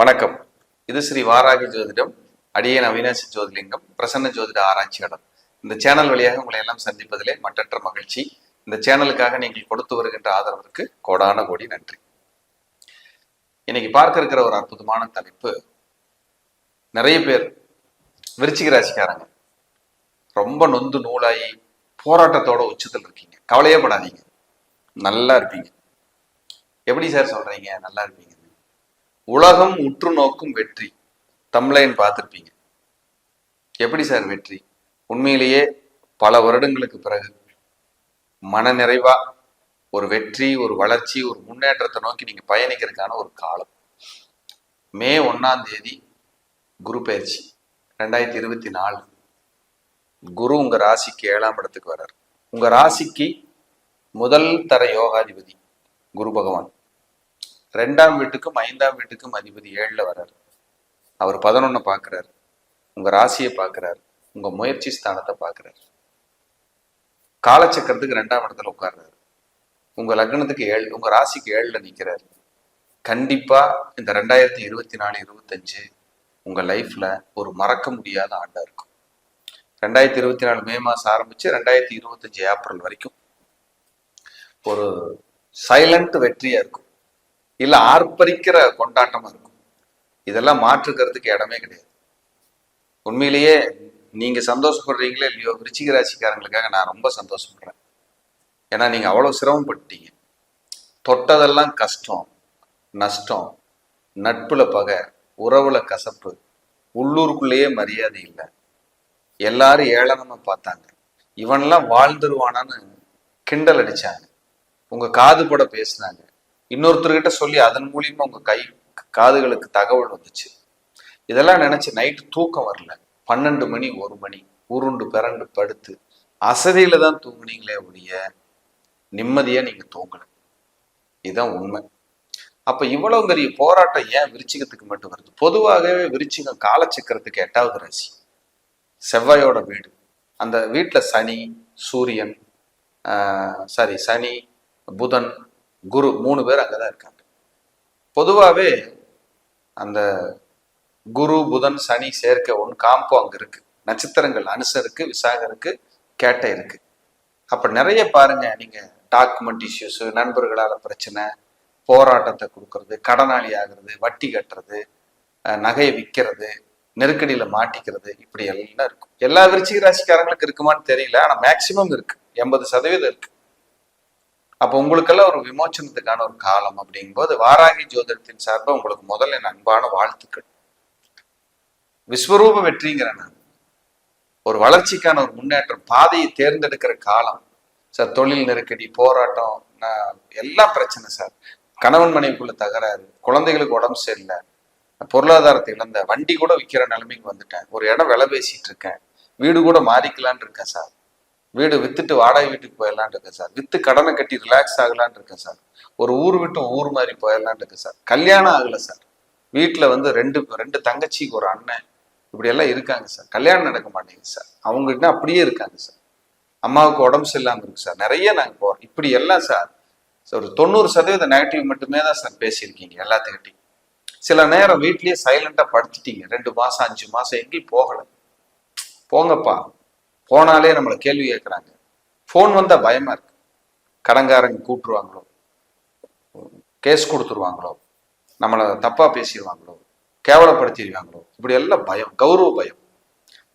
வணக்கம். இது ஸ்ரீ வாராகி ஜோதிடம் அடியன் அவினாசி ஜோதிலிங்கம் பிரசன்ன ஜோதிட ஆராய்ச்சியாளர். இந்த சேனல் வழியாக உங்களை எல்லாம் சந்திப்பதிலே மற்றற்ற மகிழ்ச்சி. இந்த சேனலுக்காக நீங்கள் கொடுத்து வருகின்ற ஆதரவிற்கு கோடான கோடி நன்றி. இன்னைக்கு பார்க்க இருக்கிற ஒரு அற்புதமான தலைப்பு நிறைய பேர் விருச்சிக ராசிக்காரங்க. ரொம்ப நொந்து நூலாகி போராட்டத்தோட உச்சத்தில் இருக்கீங்க. கவலையே படாதீங்க. நல்லா இருப்பீங்க. எப்படி சார் சொல்றீங்க? நல்லா இருப்பீங்க. உலகம் உற்று நோக்கும் வெற்றி. தமிழன் பார்த்துருப்பீங்க. எப்படி சார் வெற்றி? உண்மையிலேயே பல வருடங்களுக்கு பிறகு மனநிறைவா ஒரு வெற்றி ஒரு வளர்ச்சி ஒரு முன்னேற்றத்தை நோக்கி நீங்க பயணிக்கிறதுக்கான ஒரு காலம். மே ஒன்னாம் தேதி குரு பயிற்சி ரெண்டாயிரத்தி இருபத்தி நாலு. குரு உங்க ராசிக்கு ஏழாம் இடத்துக்கு வர்றார். உங்க ராசிக்கு முதல் தர யோகாதிபதி குரு பகவான். ரெண்டாம் வீட்டுக்கும் ஐந்தாம் வீட்டுக்கும் அதிபதி ஏழுல வர்றார். அவர் பதினொன்று பார்க்குறார் உங்க ராசியை பார்க்குறார் உங்க முயற்சி ஸ்தானத்தை பார்க்குறார் காலச்சக்கரத்துக்கு ரெண்டாம் இடத்துல உட்கார்றாரு. உங்க லக்னத்துக்கு ஏழு உங்க ராசிக்கு ஏழுல நிக்கிறாரு. கண்டிப்பா இந்த ரெண்டாயிரத்தி இருபத்தி நாலு இருபத்தஞ்சு உங்க லைஃப்ல ஒரு மறக்க முடியாத ஆண்டா இருக்கும். ரெண்டாயிரத்தி இருபத்தி நாலு மே மாசம் ஆரம்பிச்சு ரெண்டாயிரத்தி இருபத்தஞ்சு ஏப்ரல் வரைக்கும் ஒரு சைலண்ட் வெற்றியா இருக்கும். இல்ல ஆர்ப்பரிக்கிற கொண்டாட்டமா இருக்கும். இதெல்லாம் மாற்றுக்கிறதுக்கு இடமே கிடையாது. உண்மையிலேயே நீங்க சந்தோஷப்படுறீங்களே இல்லையோ விருச்சிக ராசிக்காரங்களுக்காக நான் ரொம்ப சந்தோஷப்படுறேன். ஏன்னா நீங்க அவ்வளவு சிரமப்பட்டீங்க. தொட்டதெல்லாம் கஷ்டம் நஷ்டம் நட்புல பகை உறவுல கசப்பு உள்ளூருக்குள்ளேயே மரியாதை இல்லை. எல்லாரும் ஏளனமா பார்த்தாங்க. இவன்லாம் வாழ்ந்துருவானான்னு கிண்டல் அடிச்சாங்க. உங்க காது பட பேசினாங்க. இன்னொருத்தர்கிட்ட சொல்லி அதன் மூலியமா உங்க கை காதுகளுக்கு தகவல் வந்துச்சு. இதெல்லாம் நினைச்சு நைட்டு தூக்கம் வரல. பன்னெண்டு மணி ஒரு மணி. உருண்டு பிறண்டு படுத்து. அசதியில தான் தூங்குனீங்களே ஒழிய நிம்மதியா நீங்க தூங்கல. இதுதான் உண்மை. அப்ப இவ்வளவு பெரிய போராட்டம் ஏன் விருச்சிகத்துக்கு மட்டும் வருது? பொதுவாகவே விருச்சிகம் காலச்சக்கரத்துக்கு எட்டாவது ராசி. செவ்வாயோட வீடு. அந்த வீட்டில் சனி சூரியன் சாரி சனி புதன் குரு மூணு பேர் அங்கதான் இருக்காங்க. பொதுவாகவே அந்த குரு புதன் சனி சேர்க்கை ஒன்று காம்போ அங்க இருக்கு. நட்சத்திரங்கள் அனுசருக்கு இருக்கு விசாகம் இருக்கு கேட்டை இருக்கு. அப்போ நிறைய பாருங்க நீங்க டாக்குமெண்ட் இஷ்யூஸு நண்பர்களால் பிரச்சனை போராட்டத்தை கொடுக்கறது கடனாளி ஆகிறது வட்டி கட்டுறது நகையை விற்கிறது நெருக்கடியில மாட்டிக்கிறது இப்படி எல்லாம் இருக்கும். எல்லா விருச்சிக ராசிக்காரங்களுக்கு இருக்குமான்னு தெரியல ஆனா மேக்சிமம் இருக்கு. எண்பது சதவீதம் இருக்கு. அப்போ உங்களுக்கெல்லாம் ஒரு விமோச்சனத்துக்கான ஒரு காலம் அப்படிங்கும்போது வாராகி ஜோதிடத்தின் சார்பாக உங்களுக்கு முதல்ல என் அன்பான வாழ்த்துக்கள். விஸ்வரூப வெற்றிங்கிற நான். ஒரு வளர்ச்சிக்கான ஒரு முன்னேற்றம் பாதையை தேர்ந்தெடுக்கிற காலம். சார் தொழில் நெருக்கடி போராட்டம் எல்லாம் பிரச்சனை சார். கணவன் மனைவிக்குள்ள தகராறு குழந்தைகளுக்கு உடம்பு சரியில்லை பொருளாதாரத்தை இழந்த வண்டி கூட விற்கிற நிலைமைக்கு வந்துட்டேன். ஒரு இடம் விலை பேசிட்டு இருக்கேன். வீடு கூட மாறிக்கலான் இருக்கேன் சார். வீடு வித்துட்டு வாடகை வீட்டுக்கு போயிடலான் இருக்கேன் சார். வித்து கடனை கட்டி ரிலாக்ஸ் ஆகலான் இருக்கேன் சார். ஒரு ஊர் விட்டு ஊர் மாதிரி போயிடலான் இருக்கேன் சார். கல்யாணம் ஆகலை சார். வீட்டில் வந்து ரெண்டு ரெண்டு தங்கச்சிக்கு ஒரு அண்ணன் இப்படியெல்லாம் இருக்காங்க சார். கல்யாணம் நடக்க மாட்டேங்குது சார். அவங்ககிட்ட அப்படியே இருக்காங்க சார். அம்மாவுக்கு உடம்பு சரியில்லாமல் இருக்கு சார். நிறைய நாங்கள் போகிறோம் இப்படி எல்லாம் சார் ஒரு தொண்ணூறு சதவீத நெகட்டிவ் மட்டுமே தான் சார் பேசியிருக்கீங்க எல்லாத்துக்கிட்டையும். சில நேரம் வீட்லயே சைலண்டா படுத்துட்டீங்க. ரெண்டு மாசம் அஞ்சு மாசம் எங்கேயும் போகல. போங்கப்பா. போனாலே நம்மளை கேள்வி கேட்குறாங்க. ஃபோன் வந்தால் பயமா இருக்கு. கடங்காரங்க கூட்டுருவாங்களோ? கேஸ் கொடுத்துருவாங்களோ? நம்மளை தப்பாக பேசிடுவாங்களோ? கேவலப்படுத்திடுவாங்களோ? இப்படி எல்லாம் பயம் கௌரவ பயம்.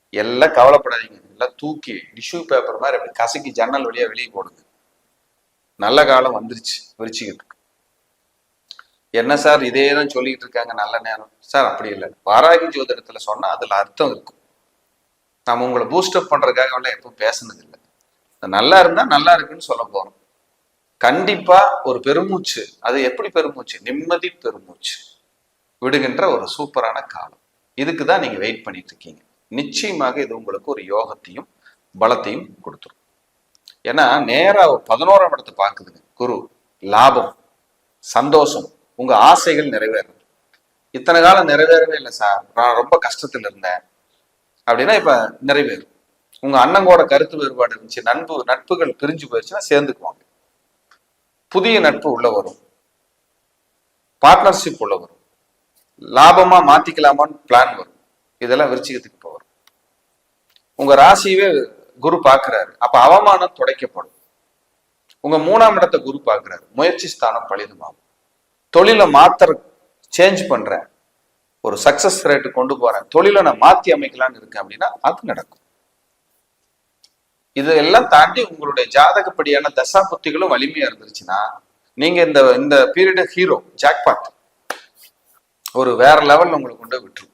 எல்லாம் கவலைப்படாதீங்க. எல்லாம் தூக்கி டிஷ்யூ பேப்பர் மாதிரி அப்படி கசக்கி ஜன்னல் வழியா வெளியே போடுங்க. நல்ல காலம் வந்துருச்சு விரிச்சிக்கிட்டு என்ன சார்? இதே தான் சொல்லிக்கிட்டு இருக்காங்க நல்ல நேரம். சார் அப்படி இல்லை. வாராகி ஜோதிடத்துல சொன்னால் அதில் அர்த்தம் இருக்கும். நம்ம உங்களை பூஸ்டப் பண்றதுக்காக எல்லாம் எப்பவும் பேசுனது இல்லை நல்லா இருந்தால் நல்லா இருக்குன்னு சொல்ல போகிறோம் கண்டிப்பாக ஒரு பெருமூச்சு அது எப்படி பெருமூச்சு? நிம்மதி பெருமூச்சு. விடுகின்ற ஒரு சூப்பரான காலம். இதுக்கு தான் நீங்கள் வெயிட் பண்ணிட்டு இருக்கீங்க. நிச்சயமாக இது உங்களுக்கு ஒரு யோகத்தையும் பலத்தையும் கொடுத்துரும். ஏன்னா நேராக பதினோராம் இடத்தை பார்க்குதுங்க. குரு லாபம் சந்தோஷம் உங்கள் ஆசைகள் நிறைவேறும் இத்தனை காலம் நிறைவேறவே இல்லை சார். நான் ரொம்ப கஷ்டத்தில் இருந்தேன். அப்படின்னா இப்ப நிறைவேறும். உங்க அண்ணங்கோட கருத்து வேறுபாடு இருந்துச்சு நண்பு நட்புகள் பிரிஞ்சு போயிடுச்சுன்னா சேர்ந்துக்குவாங்க. புதிய நட்பு உள்ள வரும். பார்ட்னர்ஷிப் உள்ள வரும். லாபமா மாத்திக்கலாமான்னு பிளான் வரும். இதெல்லாம் விருச்சிகத்துக்கு இப்போ வரும். உங்க ராசியவே குரு பார்க்கிறாரு. அப்ப அவமானம் துடைக்கப்படும். உங்க மூணாம் இடத்தை குரு பார்க்கிறாரு. முயற்சி ஸ்தானம் பலிதமாகும். தொழிலை மாத்திர சேஞ்ச் பண்றேன் ஒரு சக்சஸ் ரேட்டு கொண்டு போறேன். தொழிலை நான் மாத்தி அமைக்கலாம்னு இருக்கேன் அப்படின்னா அது நடக்கும். இதெல்லாம் தாண்டி உங்களுடைய ஜாதகப்படியான தசா புத்திகளும் வலிமையா இருந்துருச்சுன்னா நீங்க இந்த இந்த பீரியட் ஹீரோ ஜாக்பாட் ஒரு வேற லெவல்ல உங்களுக்கு கொண்டு போய் விட்டுரும்.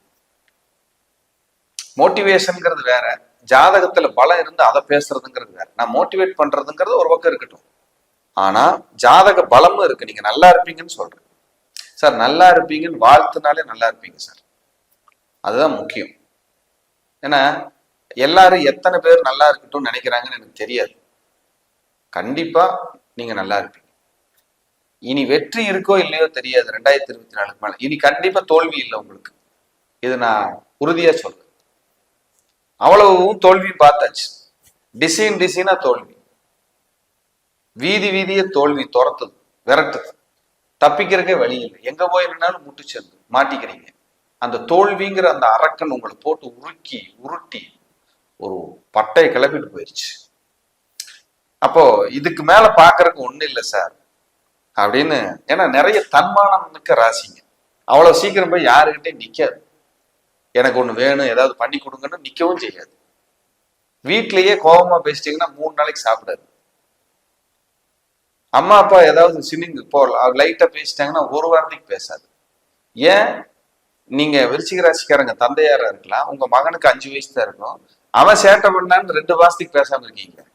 மோட்டிவேஷனுங்கிறது வேற. ஜாதகத்துல பலம் இருந்து அதை பேசுறதுங்கிறது வேற. நான் மோட்டிவேட் பண்றதுங்கிறது ஒரு பக்கம் இருக்கட்டும். ஆனா ஜாதக பலமும் இருக்கு. நீங்க நல்லா இருப்பீங்கன்னு சொல்றேன். சார் நல்லா இருப்பீங்கன்னு வாழ்த்துனாலே நல்லா இருப்பீங்க சார். அதுதான் முக்கியம். ஏன்னா எல்லாரும் எத்தனை பேர் நல்லா இருக்கட்டும்னு நினைக்கிறாங்கன்னு எனக்கு தெரியாது. கண்டிப்பா நீங்க நல்லா இருப்பீங்க. இனி வெற்றி இருக்கோ இல்லையோ தெரியாது ரெண்டாயிரத்தி இருபத்தி நாலுக்கு மேல. இனி கண்டிப்பா தோல்வி இல்லை உங்களுக்கு. இது நான் உறுதியா சொல்றேன். அவ்வளவும் தோல்வியும் பார்த்தாச்சு. டிசைன் டிசைனா தோல்வி. வீதி வீதிய தோல்வி துரத்துது விரட்டுது. தப்பிக்கிறக்கே வழி இல்லை. எங்க போய் முட்டு சேர்ந்து மாட்டிக்கிறீங்க. அந்த தோல்விங்கிற அந்த அரக்கன் உங்களை போட்டு உருக்கி உருட்டி ஒரு பட்டையை கிளப்பிட்டு போயிடுச்சு அப்போ இதுக்கு மேல பாக்குறதுக்கு ஒண்ணு இல்லை சார். அப்படின்னு ஏன்னா நிறைய தன்மானம் மிக்க ராசிங்க. அவ்வளவு சீக்கிரம் போய் யாருக்கிட்டே நிக்காது. எனக்கு ஒண்ணு வேணும் ஏதாவது பண்ணி கொடுங்கன்னு நிக்கவும் செய்யாது. வீட்லயே கோபமா பேசிட்டீங்கன்னா மூணு நாளைக்கு சாப்பிடாது. அம்மா அப்பா ஏதாவது சின்னிங் அவர் லைட்டா பேசிட்டாங்கன்னா ஒரு வாரத்துக்கு பேசாது. ஏன்? நீங்க விருச்சிக ராசிக்காரங்க தந்தையாரா இருக்கலாம். உங்க மகனுக்கு அஞ்சு வயசு தான் இருக்கும் அவன் சேட்டை பண்ணான்னு ரெண்டு மாசத்துக்கு பேசாம இருக்கீங்க.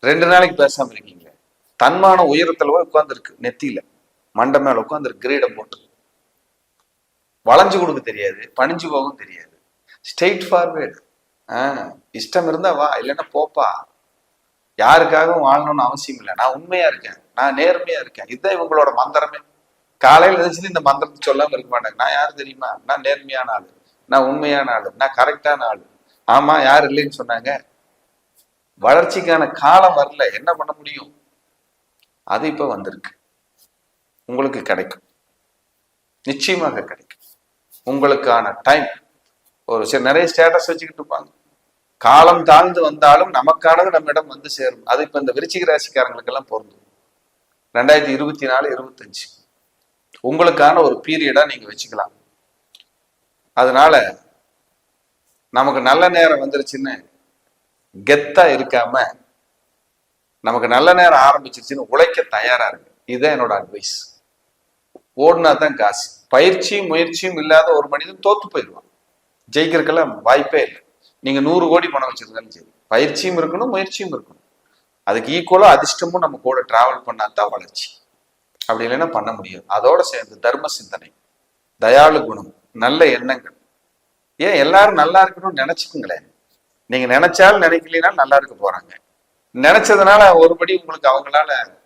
ரெண்டு நாளைக்கு பேசாம இருக்கீங்க. தன்மான உயரத்துல போய் உட்காந்துருக்கு நெத்தியில. மண்டை மேல உட்காந்துருக்கு கிரீடம் போட்டு. வளைஞ்சு கொடுக்க தெரியாது. பணிஞ்சு போகவும் தெரியாது. ஸ்ட்ரெயிட் ஃபார்வேர்டு ஆஹ் இஷ்டம் இருந்தா வா. இல்லைன்னா போப்பா. யாருக்காகவும் வாழணும்னு அவசியம் இல்லை. நான் உண்மையா இருக்கேன். நான் நேர்மையா இருக்கேன். இதுதான் இவங்களோட மந்திரமே. காலையில எழுந்துச்சு இந்த மந்திரத்தை சொல்லாம இருக்க மாட்டாங்க நான் யாரு தெரியுமா? நான் நேர்மையான ஆளு. நான் உண்மையான ஆளு. நான் கரெக்டான ஆளு. ஆமா யார் இல்லைன்னு சொன்னாங்க. வளர்ச்சிக்கான காலம் வரல. என்ன பண்ண முடியும்? அது இப்ப வந்திருக்கு. உங்களுக்கு கிடைக்கும். நிச்சயமாக கிடைக்கும். உங்களுக்கான டைம் ஒரு சில நிறைய ஸ்டேட்டஸ் வச்சுக்கிட்டு இருப்பாங்க. காலம் தாழ்ந்து வந்தாலும் நமக்கானது நம்மிடம் வந்து சேரும். அது இப்ப இந்த விருச்சிக ராசிக்காரங்களுக்கெல்லாம் பொருந்தும். ரெண்டாயிரத்தி இருபத்தி நாலு இருபத்தஞ்சு. உங்களுக்கான ஒரு பீரியடா நீங்க வச்சுக்கலாம். அதனால நமக்கு நல்ல நேரம் வந்துருச்சுன்னு கெத்தா இருக்காம நமக்கு நல்ல நேரம் ஆரம்பிச்சிருச்சுன்னு உழைக்க தயாரா இருக்கு இதுதான் என்னோட அட்வைஸ் ஓடுனா தான் காசு. பயிற்சியும் முயற்சியும் இல்லாத ஒரு மனிதன் தோத்து போயிடுவான். ஜெயிக்கிறதுக்கெல்லாம் வாய்ப்பே இல்லை. நீங்க நூறு கோடி பணம் வச்சிருந்தாலும் சரி. பயிற்சியும் இருக்கணும் முயற்சியும் இருக்கணும். அதுக்கு ஈக்குவலா அதிர்ஷ்டமும் நம்ம கூட டிராவல் பண்ணாதான் வளர்ச்சி. அப்படி இல்லைன்னா பண்ண முடியாது. அதோட சேர்ந்து தர்ம சிந்தனை தயாளு குணம் நல்ல எண்ணங்கள். ஏன் எல்லாரும் நல்லா இருக்கணும்னு நினைச்சுக்குங்களேன். நீங்க நினைச்சாலும் நினைக்கலாம் நல்லா இருக்க போறாங்க. நினைச்சதுனால ஒருபடி உங்களுக்கு அவங்களால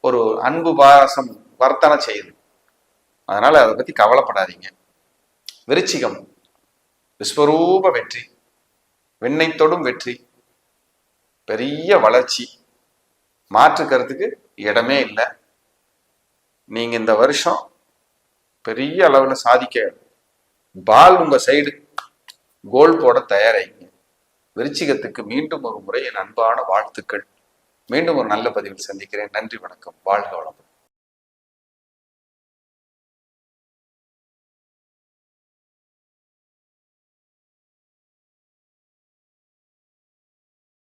ஒரு அன்பு பாசம் வர்த்தனை செய்யுது. அதனால அதை பத்தி கவலைப்படாதீங்க. விருச்சிகம் விஸ்வரூப வெற்றி. விண்ணை தொடும் வெற்றி பெரிய வளர்ச்சி. மாற்றுக்கிறதுக்கு இடமே இல்லை. நீங்க இந்த வருஷம் பெரிய அளவுல சாதிக்க பால் உங்க சைடு கோல் போட தயாராகிங்க விருச்சிகத்துக்கு மீண்டும் ஒரு முறை என் அன்பான வாழ்த்துக்கள். மீண்டும் ஒரு நல்ல பதிவில் சந்திக்கிறேன். நன்றி வணக்கம். வாழ்க வளமுடன்.